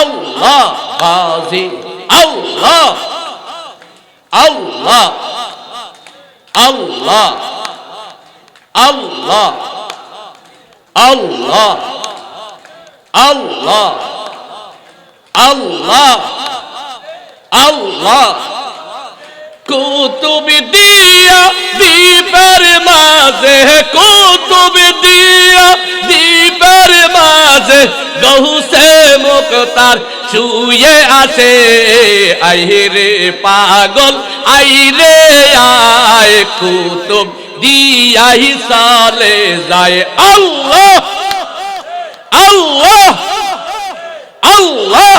আল্লাহ গাজী আল্লাহ আল্লাহ আল্লাহ আল্লাহ আল্লাহ আল্লাহ আল্লাহ আল্লাহ। কুতুব দিয়া দীপের মাঝে কুতুব দিয়া মাঝে গহুসে মুক্তার শুয়ে আছে। আইরে পাগল আইরে আয় কুতুব দিয়াই সালে যায়। আল্লাহ আল্লাহ আল্লাহ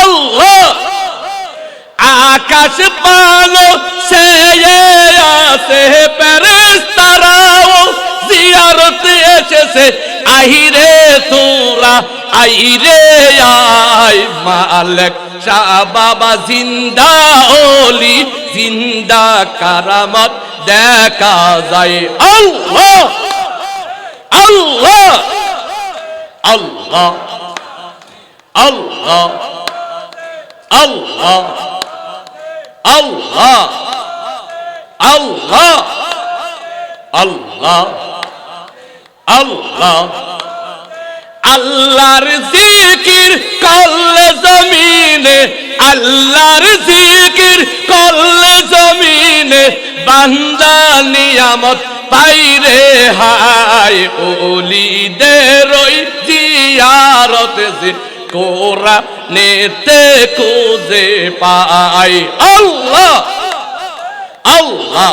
আল্লাহ। আকাশ পালো সে আছে প্যারেস্তারাও জিয়ারত এসেছে আহিরে তোরা, আইরে আই মালক। শাহ বাবা জিন্দা ওলি জিন্দা কারামত, দেখা যায় আল্লাহ। আল্লাহ। আল্লাহ। আল্লাহ। আল্লাহ। আল্লাহ। আল্লাহ। আল্লাহ। আল্লাহ। আল্লাহর জিকির করলে জমিনে, আল্লাহর জিকির করলে জমিনে, বান্দা নিয়ামত পাইরে হায়, ওলিদের ওই জিয়ারত কোরা নেতে খুঁজে পাই আল্লাহ আল্লাহ।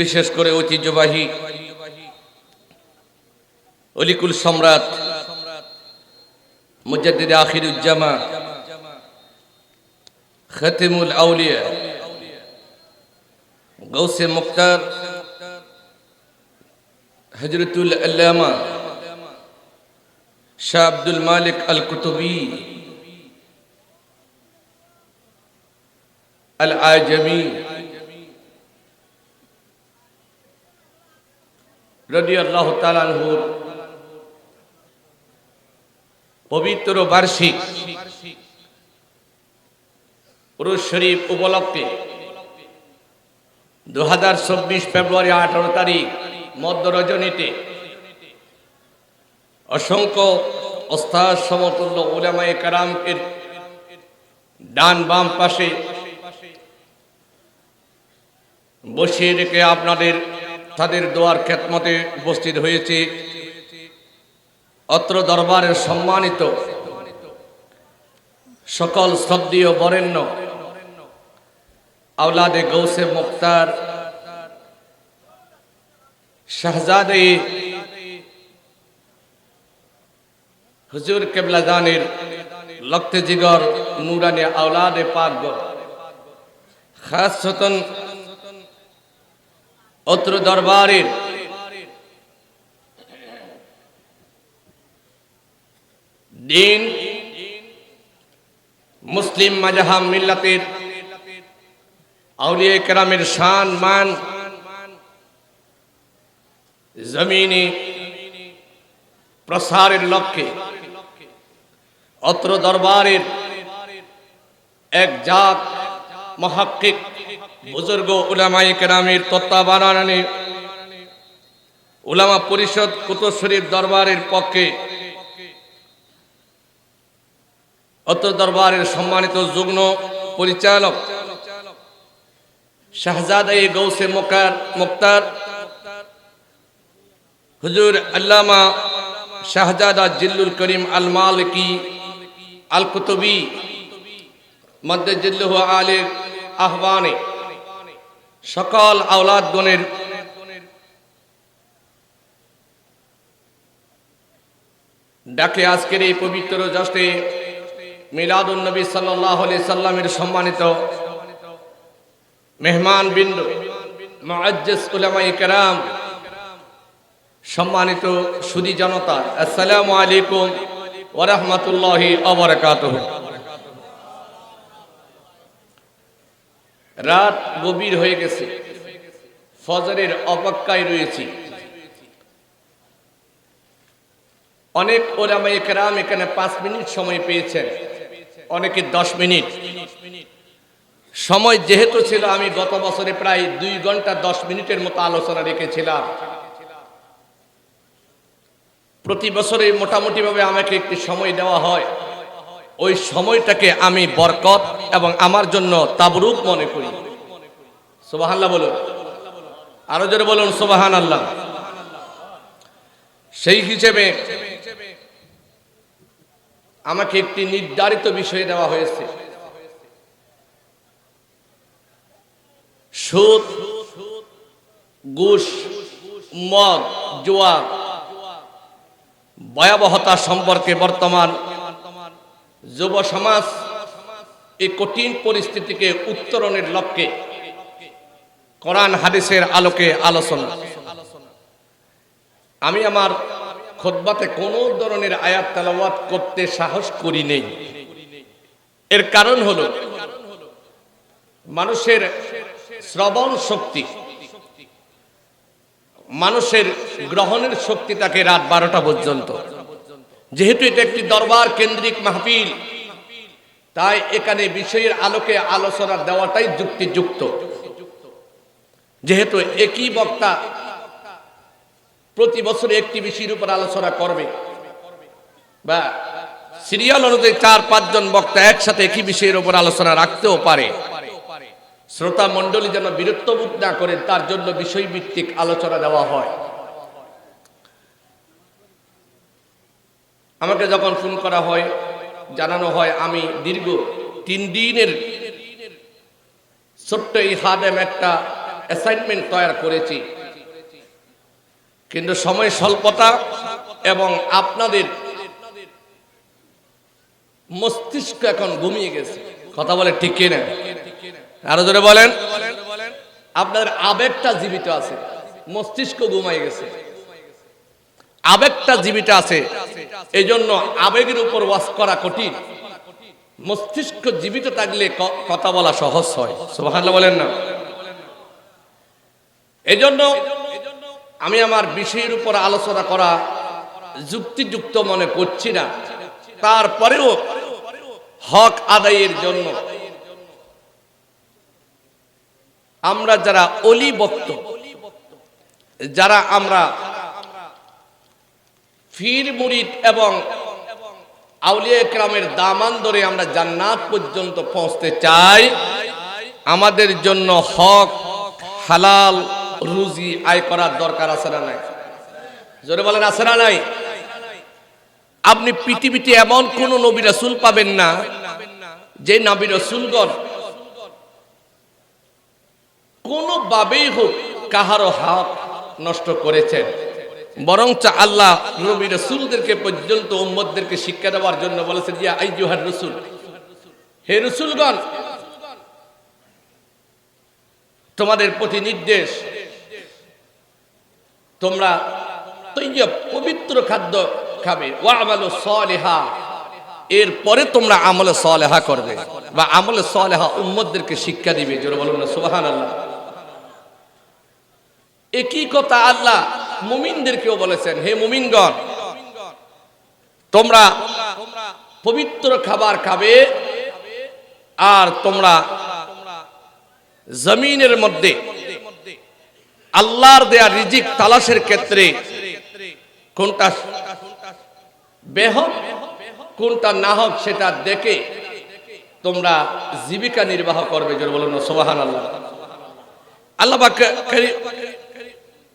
বিশেষ করে ঐতিহ্যবাহী অলিকুল সম্রাট মুজাদ্দিদ আখিরুজ্জামা, খতিমুল আউলিয়া গৌসে মুক্তার হজরতুল আল্লামা, শাহ আব্দুল মালিক আল কুতুবি আল আজমি রদি আল্লাহ তালানহুর পবিত্র বার্ষিক পুরুষ শরীফ উপলক্ষে দু হাজার চব্বিশ ফেব্রুয়ারি আঠারো তারিখ মধ্য রজনীতে অসংখ্য অস্থার সমতুল্য উলামায়ে কারামের ডান বাম পাশে বসিয়ে রেখে আপনাদের তাদের দোয়ার খেতমতে উপস্থিত হয়েছে। অত্র দরবারের সম্মানিত সকল শ্রদ্ধীয় বরেণ্য আওলাদে গৌসে মুক্তার, শাহজাদে হুজুর কেবলা জানের লক্তে জিগর নুরানি আওলাদে পাক খাস সতন অত্র দরবারের। দিন মুসলিম মাজাহাম মিল্লাতের আউলিয়া কেরামের শান মান জমিনে প্রসারের লক্ষ্যে অত্র দরবারের এক জাত মহাক্কিক বুজুর্গ উলামাই কেরামের তত্ত্বাবধানে উলামা পরিষদ কুতুব দরবারের পক্ষে অত্র দরবারের সম্মানিত যুগ্ম পরিচালক শাহজাদ এ গৌসে মোকার মুক্তার, হুজুর আল্লামা শাহজাদা জিল্লুল করিম আল মালিকি আল কুতুবি মদ্দে জিল্লুহ আলের আহ্বানে সকল আওলাদগণের ডাকে আজকের এই পবিত্র জষ্টে মিলাদুল নবী সাল্লাহ আলি সাল্লামের সম্মানিত মেহমান বিন্দু উলামায়ে কেরাম, সম্মানিত সুদী জনতা, আসসালামু আলাইকুম ওয়া রাহমাতুল্লাহি ওয়া বারাকাতুহু রাত গভীর হয়ে গেছে। ফজরের অপেক্ষায় রয়েছি। অনেক ওলামায়ে কেরাম এখানে পাঁচ মিনিট সময় পেয়েছেন, অনেকে দশ মিনিট। সময় যেহেতু ছিল, আমি গত বছরে প্রায় দুই ঘণ্টা দশ মিনিটের মতো আলোচনা রেখেছিলাম। প্রতি বছরে মোটামুটিভাবে আমাকে একটি সময় দেওয়া হয়। ওই সময়টাকে আমি বরকত এবং আমার জন্য তাবরুক মনে করি। সুবাহান্লাহ বলুন। আরও জোরে বলুন সুবাহান আল্লাহ সেই হিসেবে আমাকে একটি নির্ধারিত বিষয় দেওয়া হয়েছে। সুদ, ঘুষ, মদ, জুয়া, ভয়াবহতা সম্পর্কে বর্তমান যুব সমাজ এই কঠিন পরিস্থিতিকে উত্তরণের লক্ষ্যে কোরআন হাদিসের আলোকে আলোচনা। আমি আমার খোদবাতে কোনো ধরনের আয়াত তালাওয়াত করতে সাহস করি নেই। এর কারণ হলো, মানুষের শ্রবণ শক্তি, মানুষের গ্রহণের শক্তি তাকে রাত বারোটা পর্যন্ত। যেহেতু এটা একটি দরবার কেন্দ্রিক মাহফিল, তাই এখানে বিষয়ের আলোকে আলোচনা দেওয়াটাই যুক্তিযুক্ত। যেহেতু একই বক্তা প্রতি বছর একটি বিষয়ের উপর আলোচনা করবে, বা সিরিয়াল অনুযায়ী চার, পাঁচজন বক্তা একসাথে একই বিষয়ের উপর আলোচনা রাখতেও পারে। শ্রোতা মণ্ডলী যেন বীরত্ববোধ না করেন, তার জন্য বিষয়ভিত্তিক আলোচনা দেওয়া হয়। আমাকে যখন ফোন করা হয়, জানানো হয়, আমি দীর্ঘ তিন দিনের ছোট্ট এই হাদেম একটা অ্যাসাইনমেন্ট তৈরি করেছি। কিন্তু সময় স্বল্পতা এবং আপনাদের মস্তিষ্ক এখন ঘুমিয়ে গেছে। কথা বলে ঠিক কিনা আরও জোরে বলেন। আপনাদের আবেগটা জীবিত আছে। মস্তিষ্ক ঘুমাই গেছে। আবেগটা জীবিত আছে। এই জন্য আবেগের উপর ওয়াশ করা কঠিন। মস্তিষ্ক জীবিত থাকলে কথা বলা সহজ হয়। সুবহানাল্লাহ বলেন না। এই জন্য আমি আমার বিষয়ের উপর আলোচনা করা যুক্তিযুক্ত মনে করছি না। তারপরেও হক আদায়ের জন্য আমরা যারা অলি বক্ত যারা আমরা ফির মুরিদ এবং আউলিয়া একরামের দামান ধরে আমরা জান্নাত পর্যন্ত পৌঁছতে চাই। আমাদের জন্য হক, হালাল রুজি আয় করার দরকার আছে না নাই? জোরে বলেন, আছে না নাই? আপনি পৃথিবীতে এমন কোন নবী রাসূল পাবেন না, যে নবী রাসূলগণ কোনোভাবেই হোক কাহারও হাত নষ্ট করেছেন। বরঞ্চ আল্লাহ নবী রসুলদেরকে পর্যন্ত উম্মদদেরকে শিক্ষা দেওয়ার জন্য বলেছেন, ইয়া আইজুহার রসুল, হে রসুলগণ, তোমাদের প্রতি নির্দেশ, তোমরা তৈয়ব পবিত্র খাদ্য খাবে, ওয়া আমালু সলিহা, এরপরে তোমরা আমলে সলেহা করবে বা আমলে সলেহা উম্মদদেরকে শিক্ষা দিবে। জোরে বলুন না, সুবহানাল্লাহ। একই কথা আল্লাহ মুমিনদেরকেও বলেছেন, হে মুমিনগণ, তোমরা পবিত্র খাবার খাবে আর তোমরা জমিনের মধ্যে আল্লাহর দেয়া রিজিক তালাশের ক্ষেত্রে কোনটা বেহক, কোনটা না হোক সেটা দেখে তোমরা জীবিকা নির্বাহ করবে। বলুন সোবাহান আল্লাহ আল্লাহ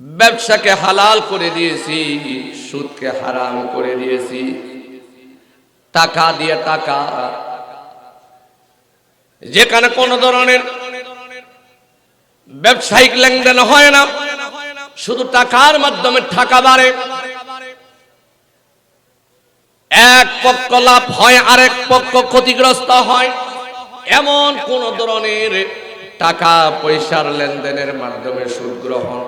ব্যবসাকে হালাল করে দিয়েছি, সুদকে হারাম করে দিয়েছি। টাকা দিয়ে টাকা। যেখানে কোন ধরনের ব্যবসায়িক লেনদেন হয় না, শুধু টাকার মাধ্যমে টাকা বাড়ে। এক পক্ষ লাভ হয়, আরেক পক্ষ ক্ষতিগ্রস্ত হয়। এমন কোন ধরনের টাকা পয়সার লেনদেনের মাধ্যমে সুদ গ্রহণ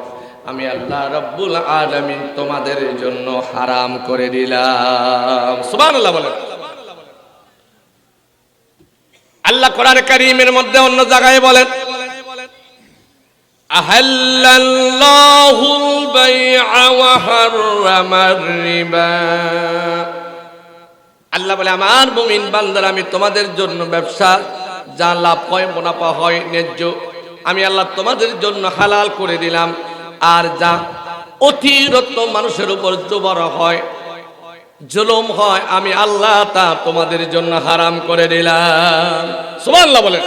আমি আল্লাহ রব্বুল আলামিন তোমাদের জন্য হারাম করে দিলাম। সুবহানাল্লাহ বলেন। আল্লাহ কোরআন কারীমের মধ্যে অন্য জায়গায় বলেন, আহাল্লাল্লাহুল বাই'a ওয়া হাররামার রিবা। আল্লাহ বলে, আমার মুমিন বান্দার, আমি তোমাদের জন্য ব্যবসা, যা লাভ হয়, মুনাফা হয়, ন্যায্য, আমি আল্লাহ তোমাদের জন্য হালাল করে দিলাম। আর যা অতিরিক্ত মানুষের উপর জবর হয়, জুলুম হয়, আমি আল্লাহ তা তোমাদের জন্য হারাম করে দিলাম। সুবহানাল্লাহ বলেন।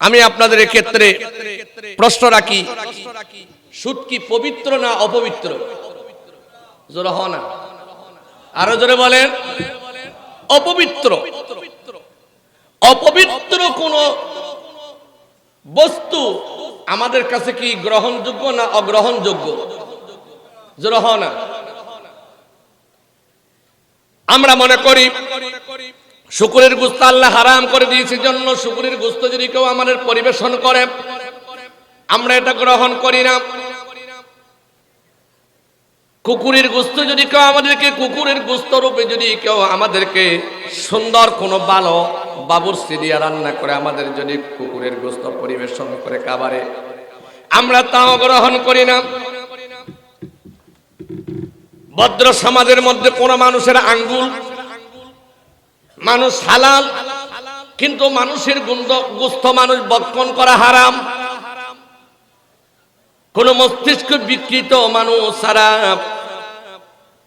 আমি আপনাদের ক্ষেত্রে প্রশ্ন রাখি সুদ কি পবিত্র না অপবিত্র? জোরে হ না। আরও জোরে বলেন। অপবিত্র। অপবিত্র কোন বস্তু আমাদের কাছে কি গ্রহণযোগ্য না অগ্রহণযোগ্য? না। আমরা মনে করি, শুকুরের গুস্ত আল্লাহ হারাম করে দিয়েছে জন্য শুকুরের গুস্ত যদি কেউ আমাদের পরিবেশন করে, আমরা এটা গ্রহণ করি না। কুকুরের গোস্ত যদি কেউ আমাদেরকে, কুকুরের গোস্ত রূপে যদি কেউ আমাদেরকে সুন্দর কোনো ভালো বাবুর সিরিয়া রান্না করে আমাদের যদি কুকুরের গোস্ত পরিবেশন করে খাবারে। আমরা তাও গ্রহণ করি না। ভদ্র সমাজের মধ্যে কোন মানুষের আঙ্গুল, মানুষ হালাল, কিন্তু মানুষের গুস্ত মানুষ বক্ষণ করা হারাম। কোন মস্তিষ্ক বিকৃত মানুষ ছাড়া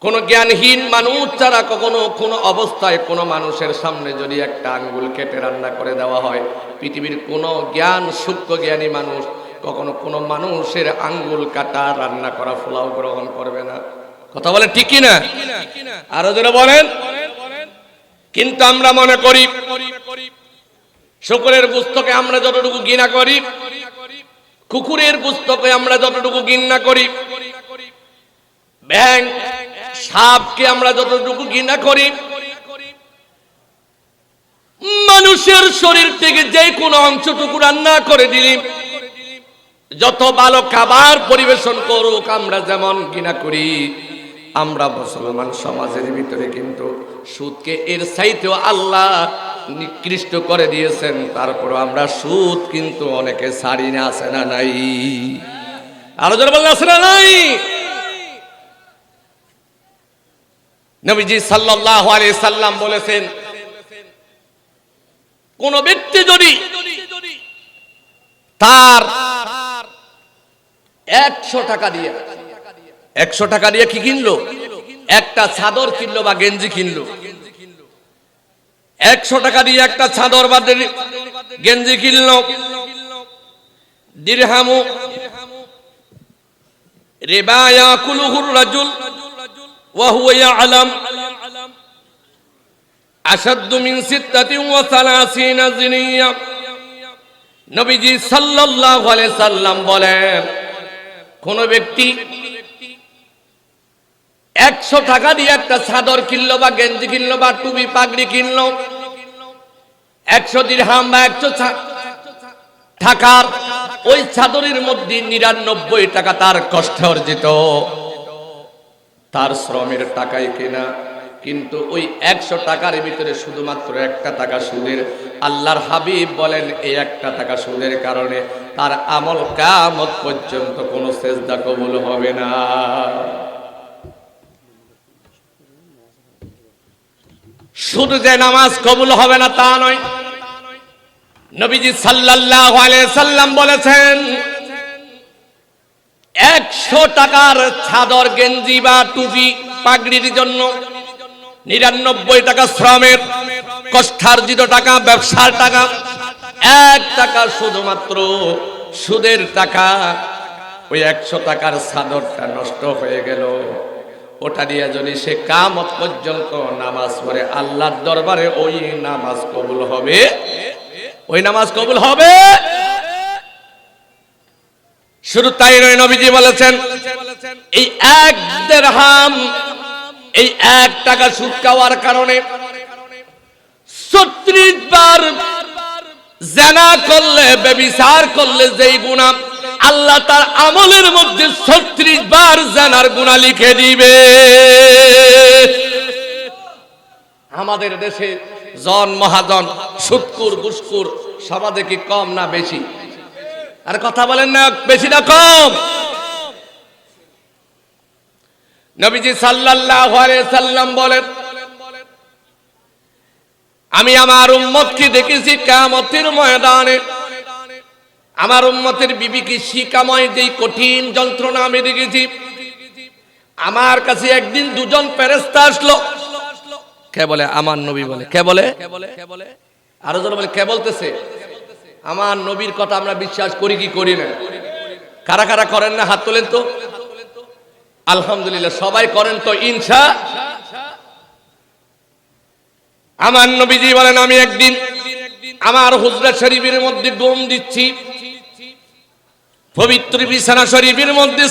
কোন জ্ঞানহীন মানুষ ছাড়া কখনো কোন অবস্থায় কোন মানুষের সামনে যদি একটা আঙ্গুল কেটে রান্না করে দেওয়া হয়, পৃথিবীর কোন জ্ঞান, সূক্ষ্ম জ্ঞানী মানুষ কখনো কোন মানুষের আঙ্গুল কাটা রান্না করা ফোলাও গ্রহণ করবে না। কথা বলে ঠিকই না আরও যারা বলেন। কিন্তু আমরা মনে করি, শুকুরের পুস্তকে আমরা যতটুকু ঘৃণা করি, কুকুরের পুস্তকে আমরা যতটুকু ঘৃণা করি ব্যাং সাপকে আমরা যতটুকু ঘৃণা করি, মানুষের শরীর থেকে যে কোনো অংশটুকু রান্না করে দিলি, যত ভালো খাবার পরিবেশন করুক, আমরা যেমন ঘৃণা করি, আমরা মুসলমান সমাজের ভিতরে কিন্তু সুদকে এর সাইতেও আল্লাহ নিকৃষ্ট করে দিয়েছেন তারপর আমরা সুদ কিন্তু অনেকে ছাড়ি না, আছে না নাই? আরও বললে আছে না নাই? নবীজি সাল্লাল্লাহু আলাইহি সাল্লাম বলেছেন, কোন ব্যক্তি যদি তার একশো টাকা দিয়ে, একশো টাকা দিয়ে কি কিনলো? একটা চাদর কিনলো বা গেঞ্জি কিনলো। একশো টাকা দিয়ে একটা চাদর বা গেঞ্জি কিনলো। দিরহামু, রেবায়া কুলুহুর রাজুল وهو يعلم أشد من ستة وثلاثين زنية নবীজি সাল্লাল্লাহু আলাইহি সাল্লাম বলেন কোন ব্যক্তি একশো টাকা দিয়ে একটা চাদর কিনলো বা গেঞ্জি কিনলো বা টুপি পাগড়ি কিনলো একশো দিরহাম বা একশো টাকার ওই চাদরের মধ্যে নিরানব্বই টাকা তার কষ্ট অর্জিত তার শ্রমের টাকায় কেনা। কিন্তু ওই একশো টাকার ভিতরে শুধুমাত্র একটা টাকা সুদের। আল্লাহর হাবিব বলেন, এই একটা টাকা সুদের কারণে তার আমল কামত পর্যন্ত কোনো সেজদা কবুল হবে না। শুধু যে নামাজ কবুল হবে না তা নয়। নবীজি সাল্লাল্লাহু আলাইহি সাল্লাম বলেছেন একশো টাকার ছাদর গেঞ্জি বা টুপি পাগড়ির জন্য। নিরানব্বই টাকা শ্রমের, কষ্টার্জিত টাকা, ব্যবসার টাকা। এক টাকা শুধুমাত্র সুদের টাকা। ওই একশো টাকার চাদরটা নষ্ট হয়ে গেল। ওটা দিয়ে যদি সে কামত পর্যন্ত নামাজ পড়ে, আল্লাহর দরবারে ওই নামাজ কবুল হবে। ওই নামাজ কবুল হবে? শুরু তাই নয় নবীজি বলেছেন, এই এক দেড়হাম, এই এক টাকা সুদ খাওয়ার কারণে ছত্রিশ বার জেনা করলে বেবিচার করলে যেই গুণা আল্লাহ তার আমলের মধ্যে ছত্রিশ বার জেনার গুণা লিখে দিবে। আমাদের দেশে জন মহাজন, সুৎকুর, বুসকুর, সমাজে কি কম না বেশি? আর কথা বলেন না, বেশি না কম। নবীজি সাল্লাল্লাহু আলাইহি সাল্লাম বলেন, আমি আমার উম্মতকে দেখেছি কিয়ামতের ময়দানে। আমার উম্মতের বিবিকে শিকাময় যেই কঠিন যন্ত্রণা আমি দেখেছি, আমার কাছে একদিন দুজন ফেরেশতা আসলো। কে বলে? আমার নবী বলে। কে বলে? আরও জন বলে, কে বলতেছে? আমার নবীর কথা আমরা বিশ্বাস করি কি করি না? কারা কারা করেন না? হাত তোলেন তো। আলহামদুলিল্লাহ, সবাই করেন তো ইনসা আমার নবীজি বলেন, আমি একদিন আমার হুজরা শরীফের মধ্যে ডোম দিচ্ছি। পবিত্র বিছানা শরীফের মধ্যে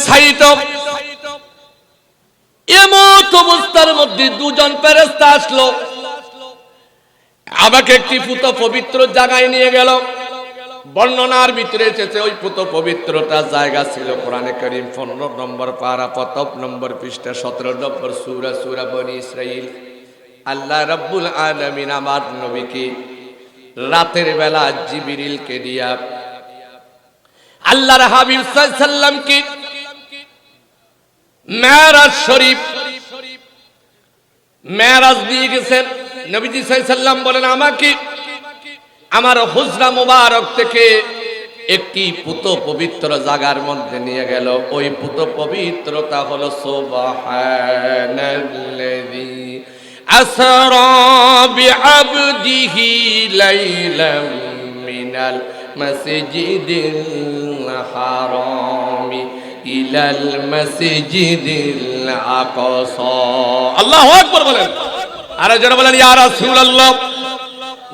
এমত অবস্থার মধ্যে দুজন ফেরেস্তা আসলো। আমাকে একটি পুত পবিত্র জায়গায় নিয়ে গেল। বর্ণনার ভিতরে এসেছে ওই পুত পবিত্রতা, জায়গা ছিল কোরআনে করিম পনেরো নম্বর পারা, প্রতপ নম্বর পৃষ্ঠা, সতেরো নম্বর সুরা সুরা বনি ইসরাইল আল্লাহ রব্বুল আলমিন আমার নবীকে রাতের বেলা জিবিরিলকে দিয়া আল্লাহর হাবিব সাল্লামকে মেরাজ শরীফ মেরাজ দিয়ে গেছেন। নবীজি সাল্লাম বলেন, আমাকে আমার হুজরা মুবারক থেকে একটি পুত পবিত্র জাগার মধ্যে নিয়ে গেল। ওই পুত পবিত্রতা হলো সুবহানাল্লাযী আসরা বিআবদিহি বলেন। আর যারা বলেন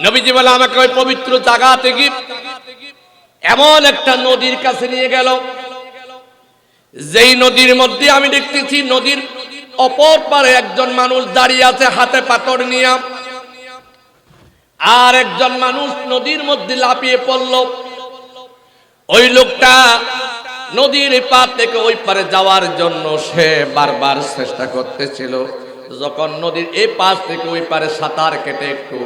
নবীজি বলে, আমাকে ওই পবিত্র জায়গা থেকে এমন একটা নদীর কাছে নিয়ে গেল। যেই নদীর মধ্যে আমি দেখতেছি, নদীর অপর পারে একজন মানুষ দাঁড়িয়ে আছে হাতে পাথর নিয়ে। আর একজন মানুষ নদীর মধ্যে লাপিয়ে পড়ল। ওই লোকটা নদীর পার থেকে ওই পারে যাওয়ার জন্য সে বারবার চেষ্টা করতেছিল। যখন নদীর এই পাশ থেকে ওই পারে সাঁতার কেটে একটু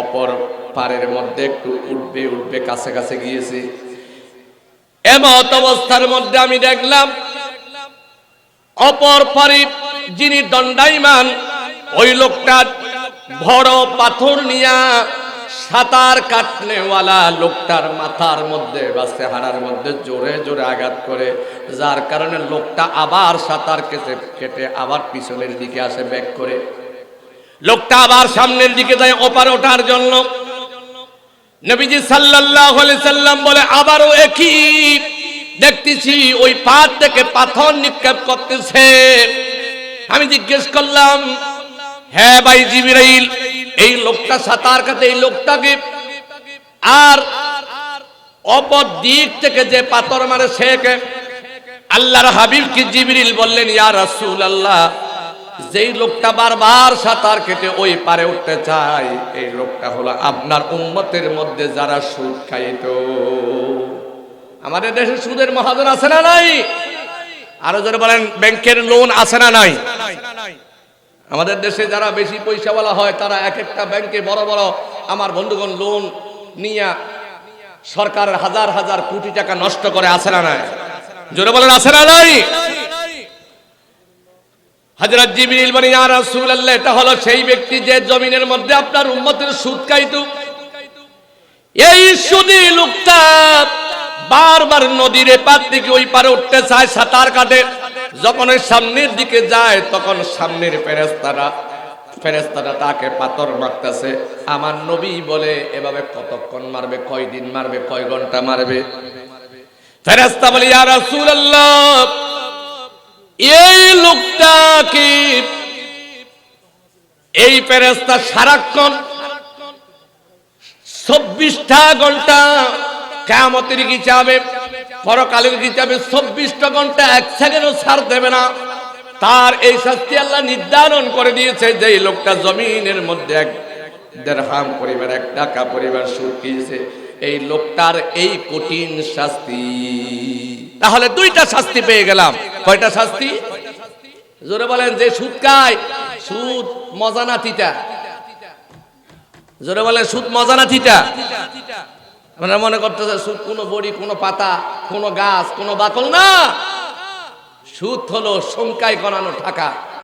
অপর পারের মধ্যে একটু উঠবে উঠবে, কাছে কাছে গিয়েছে। এমত অবস্থার মধ্যে আমি দেখলাম, অপর পারে যিনি দণ্ডাইমান ওই লোকটা বড় পাথর নিয়া সাঁতার কাটনেওয়ালা লোকটার মাথার মধ্যে বা চেহারার মধ্যে জোরে জোরে আঘাত করে, যার কারণে লোকটা আবার সাঁতার কেটে কেটে আবার পিছনের দিকে আসে, ব্যাক করে। লোকটা আবার সামনের দিকে যায় ওপার ওঠার জন্য। নবীজি আলাইহি সাল্লাম বলে, আবারও একই। দেখতেছি ওই পাহাড় থেকে পাথর নিক্ষেপ করতেছে। আমি জিজ্ঞেস করলাম হ্যাঁ ভাই জিবিরাইল, এই লোকটা সাঁতার কাছে এই লোকটাকে? আর অপর দিক থেকে যে পাথর মারে সেকে আল্লাহর হাবিব কি জিবরিল বললেন, ইয়া রাসূল আল্লাহ যেই লোকটা বারবার সাঁতার কেটে ওই পারে উঠতে চায়, এই লোকটা হলো আপনার উম্মতের মধ্যে যারা সুদ খাইত। আমাদের দেশে সুদের মহাজন আছে না নাই? আরও যারা বলেন, ব্যাংকের লোন আছে না নাই? আমাদের দেশে যারা বেশি পয়সা পয়সাওয়ালা হয়, তারা এক একটা ব্যাংকে বড় বড়, আমার বন্ধুগণ লোন নিয়ে সরকারের হাজার হাজার কোটি টাকা নষ্ট করে, আছে না নাই? জোরে বলেন, আছে না নাই? হযরত জিবরিল বলেন ইয়া রাসূলুল্লাহ, এটা হলো সেই ব্যক্তি যে জমিনের মধ্যে আপনার উম্মতের সুদ খাইতো। এই সুদি লোকটা বারবার নদীর এপার থেকে ওই পারে উঠতে চায়, সাঁতার কাটে। যখন ওই সামনের দিকে যায়, তখন সামনের ফেরেস্তারা ফেরেস্তাটা তাকে পাথর মারতেছে। আমার নবী বলে, এভাবে কতক্ষণ মারবে কয় দিন মারবে, কয় ঘণ্টা মারবে? ফেরেস্তা বলে, ইয়া রাসূলুল্লাহ এই লোকটাকে এই ফেরেস্তা সারাক্ষণ চব্বিশটা ঘণ্টা কেমতের হিসাবে, পরকালের হিসাবে চব্বিশটা ঘণ্টা এক সেকেন্ডও ছাড় দেবে না। তার এই শাস্তি আল্লাহ নির্ধারণ করে দিয়েছে যে লোকটা জমিনের মধ্যে এক দেড়হাম পরিবার এক টাকা পরিবার সুদ খেয়েছে এই লোকটার এই কঠিন শাস্তি। তাহলে দুইটা শাস্তি পেয়ে গেলাম। কয়টা শাস্তি? জোরে বলেন যে সুদ খায় সুদ মজা না তিতা জোরে বলেন সুদ মজা না থিটা আপনারা মনে করতেছে সুদ কোনো বড়ি, কোনো পাতা, কোনো গাছ, কোনো বাকল না? সুদ হলো সংখ্যায় গণানো টাকা।